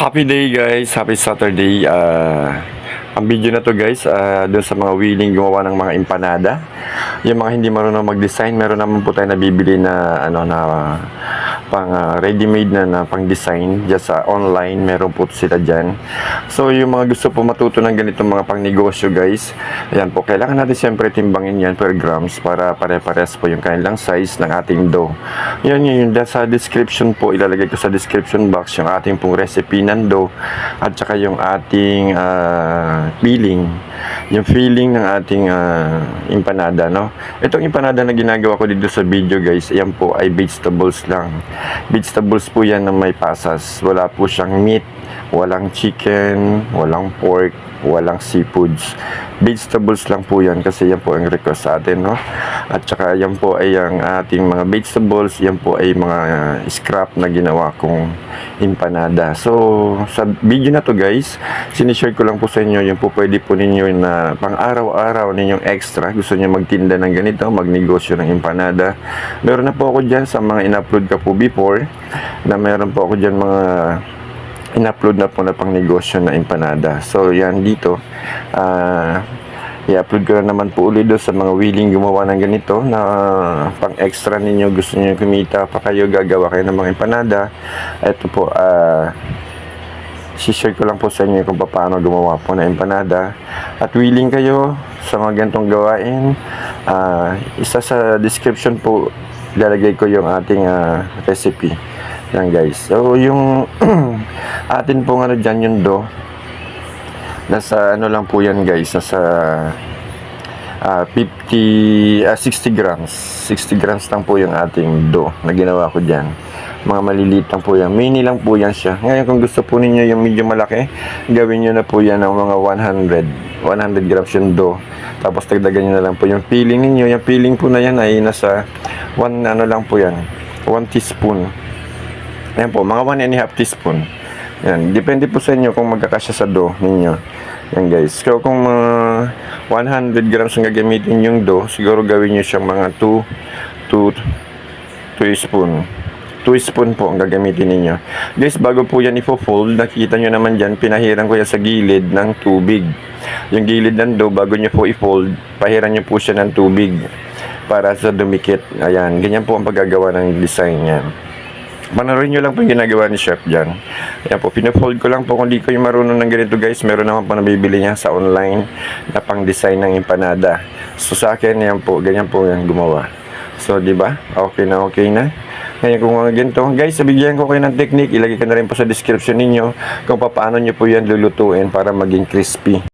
Happy day guys, happy Saturday. Ah, ang video na to guys, ah, doon sa mga willing gumawa ng mga empanada. Yung mga hindi marunong mag-design, meron naman po tayo nabibili na ano na pang ah, ready-made na, na pang design just sa online, meron po sila diyan. So yung mga gusto po matuto ng ganitong mga pang negosyo guys, ayan po, kailangan natin siyempre timbangin yan per grams para pare-pares po yung kanilang size ng ating dough. Yan yun, yun, sa description po, ilalagay ko sa description box yung ating pong recipe ng dough at saka yung ating ah, filling yung filling ng ating ah, empanada no? Itong empanada na ginagawa ko dito sa video guys yan po ay vegetables lang. Vegetables po yan na may pasas. Wala po siyang meat walang chicken walang pork walang seafoods. Vegetables lang po yan kasi yan po ang request sa atin no? At saka yan po ay ang ating mga vegetables yan po ay mga scrap na ginawa kong empanada. So sa video na to guys sinishare ko lang po sa inyo yung po pwede po ninyo na pang araw-araw ninyong extra gusto niyo magtinda ng ganito magnegosyo ng empanada. Meron na po ako dyan sa mga in-upload ka po before na meron po ako dyan mga in-upload na po na pang negosyo na empanada. So, yan dito. ah i-upload ko na naman po ulit doon sa mga willing gumawa ng ganito na pang extra ninyo gusto niyo kumita pa kayo gagawa kayo ng mga empanada ito po ah share ko lang po sa inyo kung paano gumawa po ng empanada at willing kayo sa mga ganitong gawain ah, isa sa description po lalagay ko yung ating ah, recipe yan guys. So yung atin pong ano dyan yung do nasa ano lang po yan guys nasa ah, 50 ah, 60 grams. 60 grams lang po yung ating do na ginawa ko dyan. Mga maliliit lang po yan. Mini lang po yan siya. Ngayon kung gusto po ninyo yung medyo malaki gawin nyo na po yan ng mga 100 100 grams yung do. Tapos dagdagan nyo na lang po yung filling ninyo. Yung filling po na yan ay nasa 1 ano lang po yan 1 teaspoon Ayan po, mga 1 and a half teaspoon. Yan, depende po sa inyo kung magkakasya sa dough ninyo. Yan guys. So kung mga 100 grams ang gagamitin yung dough, siguro gawin nyo siyang mga 2 2 2 spoon. 2 spoon po ang gagamitin ninyo. Guys, bago po yan ifo-fold, nakikita nyo naman dyan, pinahiran ko yan sa gilid ng tubig. Yung gilid ng dough, bago nyo po i-fold, pahiran nyo po siya ng tubig para sa dumikit. Ayan, ganyan po ang paggagawa ng design niyan. Panorin nyo lang po yung ginagawa ni Chef dyan. Ayan po, pinafold ko lang po kung di kayo marunong ng ganito guys. Meron naman po nabibili niya sa online na pang design ng empanada. So sa akin, yan po, ganyan po yung gumawa. So, di ba? Okay na, okay na. Ngayon kung mga ganito, guys, sabigyan ko kayo ng technique. Ilagay ko na rin po sa description ninyo kung paano nyo po yan lulutuin para maging crispy.